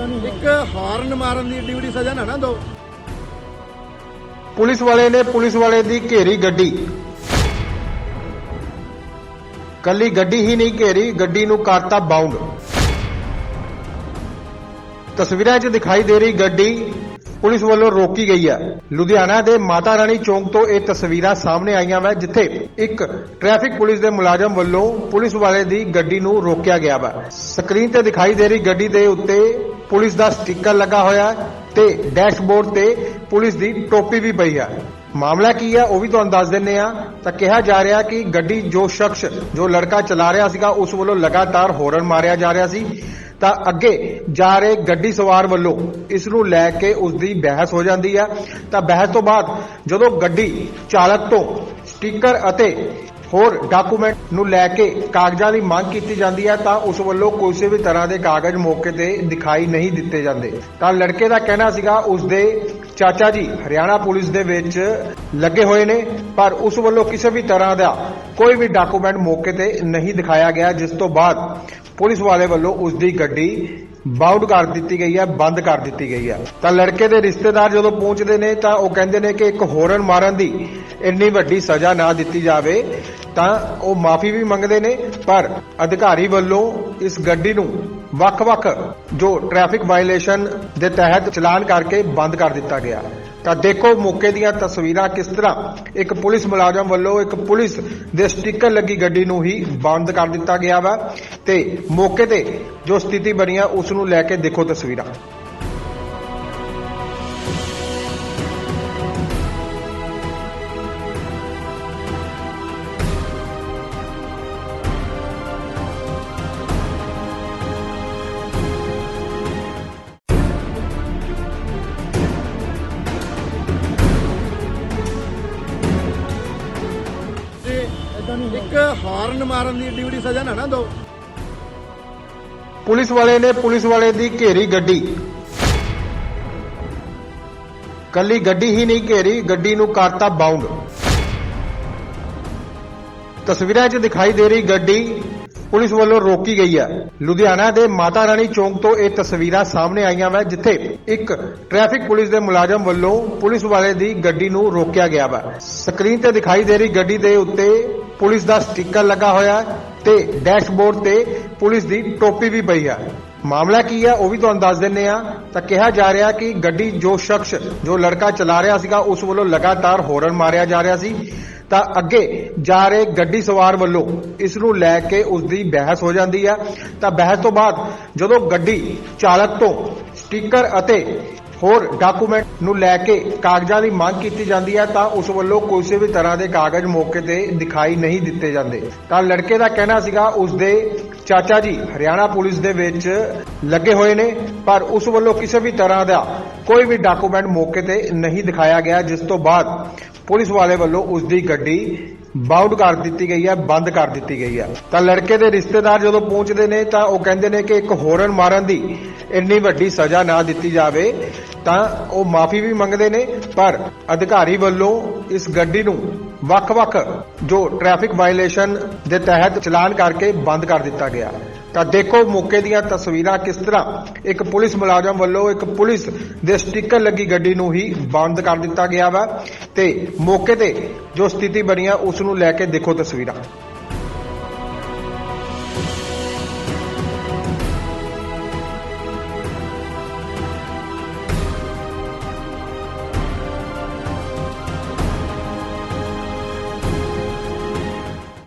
ਇੱਕ ਹਾਰਨ ਮਾਰਨ ਦੀ ਏਡੀ ਵੱਡੀ ਸਜ਼ਾ ਨਾ ਨਾ ਦੋ ਪੁਲਿਸ ਵਾਲੇ ਨੇ ਪੁਲਿਸ ਵਾਲੇ ਦੀ ਘੇਰੀ ਗੱਡੀ। ਕੱਲੀ ਗੱਡੀ ਹੀ ਨਹੀਂ ਘੇਰੀ, ਗੱਡੀ ਨੂੰ ਕਰਤਾ ਬਾਉਂਡ ਤਸਵੀਰਾਂ 'ਚ ਦਿਖਾਈ ਦੇ ਰਹੀ ਗੱਡੀ ਪੁਲਿਸ ਵੱਲੋਂ ਰੋਕੀ ਗਈ ਹੈ ਲੁਧਿਆਣਾ ਦੇ ਮਾਤਾ ਰਾਣੀ ਚੌਂਕ ਤੋਂ ਇਹ ਤਸਵੀਰਾਂ ਸਾਹਮਣੇ ਆਈਆਂ ਵਾ, ਜਿੱਥੇ ਇੱਕ ਟ੍ਰੈਫਿਕ ਪੁਲਿਸ ਦੇ ਮੁਲਾਜ਼ਮ ਵੱਲੋਂ ਪੁਲਿਸ ਵਾਲੇ ਦੀ ਗੱਡੀ ਨੂੰ ਰੋਕਿਆ ਗਿਆ ਵਾ। ਸਕਰੀਨ ਤੇ ਦਿਖਾਈ ਦੇ ਰਹੀ ਗੱਡੀ ਦੇ ਉੱਤੇ ਪੁਲਿਸ ਦਾ ਸਟicker ਲੱਗਾ ਹੋਇਆ ਹੈ ਤੇ ਡੈਸ਼ਬੋਰਡ ਤੇ ਪੁਲਿਸ ਦੀ ਟੋਪੀ ਵੀ ਪਈ ਹੈ ਮਾਮਲਾ ਕੀ ਹੈ ਉਹ ਵੀ ਤੁਹਾਨੂੰ ਦੱਸ ਦਿੰਨੇ ਆ। ਤਾਂ ਕਿਹਾ ਜਾ ਰਿਹਾ ਕਿ ਗੱਡੀ ਜੋ ਸ਼ਖਸ, ਜੋ ਲੜਕਾ ਚਲਾ ਰਿਹਾ ਸੀਗਾ, ਉਸ ਵੱਲੋਂ ਲਗਾਤਾਰ ਹੋਰਨ ਮਾਰਿਆ ਜਾ ਰਿਹਾ ਸੀ। ਤਾਂ ਅੱਗੇ ਜਾ ਰਹੇ ਗੱਡੀ ਸਵਾਰ ਵੱਲੋਂ ਇਸ ਨੂੰ ਲੈ ਕੇ ਉਸ ਦੀ ਬਹਿਸ ਹੋ ਜਾਂਦੀ ਹੈ ਤਾਂ ਬਹਿਸ ਤੋਂ ਬਾਅਦ ਜਦੋਂ ਗੱਡੀ ਚਾਲਕ ਤੋਂ ਸਟicker ਅਤੇ ਹੋਰ ਡਾਕੂਮੈਂਟ ਨੂੰ ਲੈ ਕੇ ਕਾਗਜ਼ਾਂ ਦੀ ਮੰਗ ਕੀਤੀ ਜਾਂਦੀ ਹੈ ਤਾਂ ਉਸ ਵੱਲੋਂ ਕਿਸੇ ਵੀ ਤਰ੍ਹਾਂ ਦੇ ਕਾਗਜ਼ ਮੌਕੇ ਤੇ ਦਿਖਾਈ ਨਹੀਂ ਦਿੱਤੇ ਜਾਂਦੇ। ਤਾਂ ਲੜਕੇ ਦਾ ਕਹਿਣਾ ਸੀਗਾ, ਉਸ ਦੇ ਚਾਚਾ ਜੀ ਹਰਿਆਣਾ ਪੁਲਿਸ ਦੇ ਵਿੱਚ ਲੱਗੇ ਹੋਏ ਨੇ, ਪਰ ਉਸ ਵੱਲੋਂ ਕਿਸੇ ਵੀ ਤਰ੍ਹਾਂ ਦਾ ਕੋਈ ਵੀ ਡਾਕੂਮੈਂਟ ਮੌਕੇ ਤੇ ਨਹੀਂ ਦਿਖਾਇਆ ਗਿਆ, ਜਿਸ ਤੋਂ ਬਾਅਦ ਪੁਲਿਸ ਵਾਲੇ ਵੱਲੋਂ ਉਸ ਦੀ ਗੱਡੀ ਬਾਉਂਡ ਕਰ ਦਿੱਤੀ ਗਈ ਹੈ, ਬੰਦ ਕਰ ਦਿੱਤੀ ਗਈ ਹੈ। ਤਾਂ ਲੜਕੇ ਦੇ ਰਿਸ਼ਤੇਦਾਰ ਜਦੋਂ ਪਹੁੰਚਦੇ ਨੇ ਤਾਂ ਉਹ ਕਹਿੰਦੇ ਨੇ ਕਿ ਇੱਕ ਹੋਰਨ ਮਾਰਨ ਦੀ ਇੰਨੀ ਵੱਡੀ ਸਜ਼ਾ ਨਾ ਦਿੱਤੀ ਜਾਵੇ, ਤਾਂ ਉਹ ਮਾਫੀ ਵੀ ਮੰਗਦੇ ਨੇ, ਪਰ ਅਧਿਕਾਰੀ ਵੱਲੋਂ ਇਸ ਗੱਡੀ ਨੂੰ ਵੱਖ-ਵੱਖ ਜੋ ਟ੍ਰੈਫਿਕ ਵਾਇਲੇਸ਼ਨ ਦੇ ਤਹਿਤ ਚਲਾਨ ਕਰਕੇ ਬੰਦ ਕਰ ਦਿੱਤਾ ਗਿਆ। ਤਾਂ ਦੇਖੋ ਮੌਕੇ ਦੀਆਂ ਤਸਵੀਰਾਂ ਕਿਸ ਤਰ੍ਹਾਂ ਇੱਕ ਪੁਲਿਸ ਮੁਲਾਜ਼ਮ ਵੱਲੋਂ ਇੱਕ ਪੁਲਿਸ ਦੇ ਸਟicker ਲੱਗੀ ਗੱਡੀ ਨੂੰ ਹੀ ਬੰਦ ਕਰ ਦਿੱਤਾ ਗਿਆ ਵਾ, ਤੇ ਮੌਕੇ ਤੇ ਜੋ ਸਥਿਤੀ ਬਣੀ ਆ, ਉਸ ਨੂੰ ਲੈ ਕੇ ਦੇਖੋ ਤਸਵੀਰਾਂ। ਇੱਕ ਹਾਰਨ ਮਾਰਨ ਦੀ ਏਡੀ ਵੱਡੀ ਸਜ਼ਾ ਨਾ ਨਾ ਦੋ ਪੁਲਿਸ ਵਾਲੇ ਨੇ ਪੁਲਿਸ ਵਾਲੇ ਦੀ ਘੇਰੀ ਗੱਡੀ। ਕੱਲੀ ਗੱਡੀ ਹੀ ਨਹੀਂ ਘੇਰੀ, ਗੱਡੀ ਨੂੰ ਕਰਤਾ ਬਾਉਂਡ। ਤਸਵੀਰਾਂ 'ਚ ਦਿਖਾਈ ਦੇ ਰਹੀ ਗੱਡੀ ਪੁਲਿਸ ਵੱਲੋਂ ਰੋਕੀ ਗਈ ਹੈ ਲੁਧਿਆਣਾ ਦੇ ਮਾਤਾ ਰਾਣੀ ਚੌਂਕ ਤੋਂ ਇਹ ਤਸਵੀਰਾਂ ਸਾਹਮਣੇ ਆਈਆਂ ਵਾ, ਜਿੱਥੇ ਇੱਕ ਟ੍ਰੈਫਿਕ ਪੁਲਿਸ ਦੇ ਮੁਲਾਜ਼ਮ ਵੱਲੋਂ ਪੁਲਿਸ ਵਾਲੇ ਦੀ ਗੱਡੀ ਨੂੰ ਰੋਕਿਆ ਗਿਆ ਵਾ। ਸਕਰੀਨ ਤੇ ਦਿਖਾਈ ਦੇ ਰਹੀ ਗੱਡੀ ਦੇ ਉੱਤੇ ਪੁਲਿਸ ਦਾ ਸਟicker ਲੱਗਾ ਹੋਇਆ ਹੈ ਤੇ ਡੈਸ਼ਬੋਰਡ ਤੇ ਪੁਲਿਸ ਦੀ ਟੋਪੀ ਵੀ ਪਈ ਹੈ ਮਾਮਲਾ ਕੀ ਹੈ ਉਹ ਵੀ ਤੁਹਾਨੂੰ ਦੱਸ ਦਿੰਨੇ ਆ। ਤਾਂ ਕਿਹਾ ਜਾ ਰਿਹਾ ਕਿ ਗੱਡੀ ਜੋ ਸ਼ਖਸ, ਜੋ ਲੜਕਾ ਚਲਾ ਰਿਹਾ ਸੀਗਾ, ਉਸ ਵੱਲੋਂ ਲਗਾਤਾਰ ਹੋਰਨ ਮਾਰਿਆ ਜਾ ਰਿਹਾ ਸੀ। ਤਾਂ ਅੱਗੇ ਜਾ ਰਹੇ ਗੱਡੀ ਸਵਾਰ ਵੱਲੋਂ ਇਸ ਨੂੰ ਲੈ ਕੇ ਉਸ ਦੀ ਬਹਿਸ ਹੋ ਜਾਂਦੀ ਹੈ ਤਾਂ ਬਹਿਸ ਤੋਂ ਬਾਅਦ ਜਦੋਂ ਗੱਡੀ ਚਾਲਕ ਤੋਂ ਸਟicker ਅਤੇ ਹੋਰ ਡਾਕੂਮੈਂਟ ਨੂੰ ਲੈ ਕੇ ਕਾਗਜ਼ਾਂ ਦੀ ਮੰਗ ਕੀਤੀ ਜਾਂਦੀ ਹੈ ਤਾਂ ਉਸ ਵੱਲੋਂ ਕਿਸੇ ਵੀ ਤਰ੍ਹਾਂ ਦੇ ਕਾਗਜ਼ ਮੌਕੇ ਤੇ ਦਿਖਾਈ ਨਹੀਂ ਦਿੱਤੇ ਜਾਂਦੇ। ਤਾਂ ਲੜਕੇ ਦਾ ਕਹਿਣਾ ਸੀਗਾ, ਉਸ ਦੇ ਚਾਚਾ ਜੀ ਹਰਿਆਣਾ ਪੁਲਿਸ ਦੇ ਵਿੱਚ ਲੱਗੇ ਹੋਏ ਨੇ, ਪਰ ਉਸ ਵੱਲੋਂ ਕਿਸੇ ਵੀ ਤਰ੍ਹਾਂ ਦਾ ਕੋਈ ਵੀ ਡਾਕੂਮੈਂਟ ਮੌਕੇ ਤੇ ਨਹੀਂ ਦਿਖਾਇਆ ਗਿਆ, ਜਿਸ ਤੋਂ ਬਾਅਦ ਪੁਲਿਸ ਵਾਲੇ ਵੱਲੋਂ ਉਸ ਦੀ ਗੱਡੀ ਬਾਉਂਡ ਕਰ ਦਿੱਤੀ ਗਈ ਹੈ, ਬੰਦ ਕਰ ਦਿੱਤੀ ਗਈ ਹੈ। ਤਾਂ ਲੜਕੇ ਦੇ ਰਿਸ਼ਤੇਦਾਰ ਜਦੋਂ ਪਹੁੰਚਦੇ ਨੇ ਤਾਂ ਉਹ ਕਹਿੰਦੇ ਨੇ ਕਿ ਇੱਕ ਹੋਰਨ ਮਾਰਨ ਦੀ ਇੰਨੀ ਵੱਡੀ ਸਜ਼ਾ ਨਾ ਦਿੱਤੀ ਜਾਵੇ, ਤਾਂ ਉਹ ਮਾਫੀ ਵੀ ਮੰਗਦੇ ਨੇ, ਪਰ ਅਧਿਕਾਰੀ ਵੱਲੋਂ ਇਸ ਗੱਡੀ ਨੂੰ ਵੱਖ-ਵੱਖ ਜੋ ਟ੍ਰੈਫਿਕ ਵਾਇਲੇਸ਼ਨ ਦੇ ਤਹਿਤ ਚਲਾਨ ਕਰਕੇ ਬੰਦ ਕਰ ਦਿੱਤਾ ਗਿਆ। ਤਾਂ ਦੇਖੋ ਮੌਕੇ ਦੀਆਂ ਤਸਵੀਰਾਂ ਕਿਸ ਤਰ੍ਹਾਂ। ਇੱਕ ਪੁਲਿਸ ਮੁਲਾਜ਼ਮ ਵੱਲੋਂ ਇੱਕ ਪੁਲਿਸ ਦੇ ਸਟicker ਲੱਗੀ ਗੱਡੀ ਨੂੰ ਹੀ ਬੰਦ ਕਰ ਦਿੱਤਾ ਗਿਆ ਵਾ ਤੇ ਮੌਕੇ ਤੇ ਜੋ ਸਥਿਤੀ ਬਣੀ ਆ, ਉਸ ਨੂੰ ਲੈ ਕੇ ਦੇਖੋ ਤਸਵੀਰਾਂ।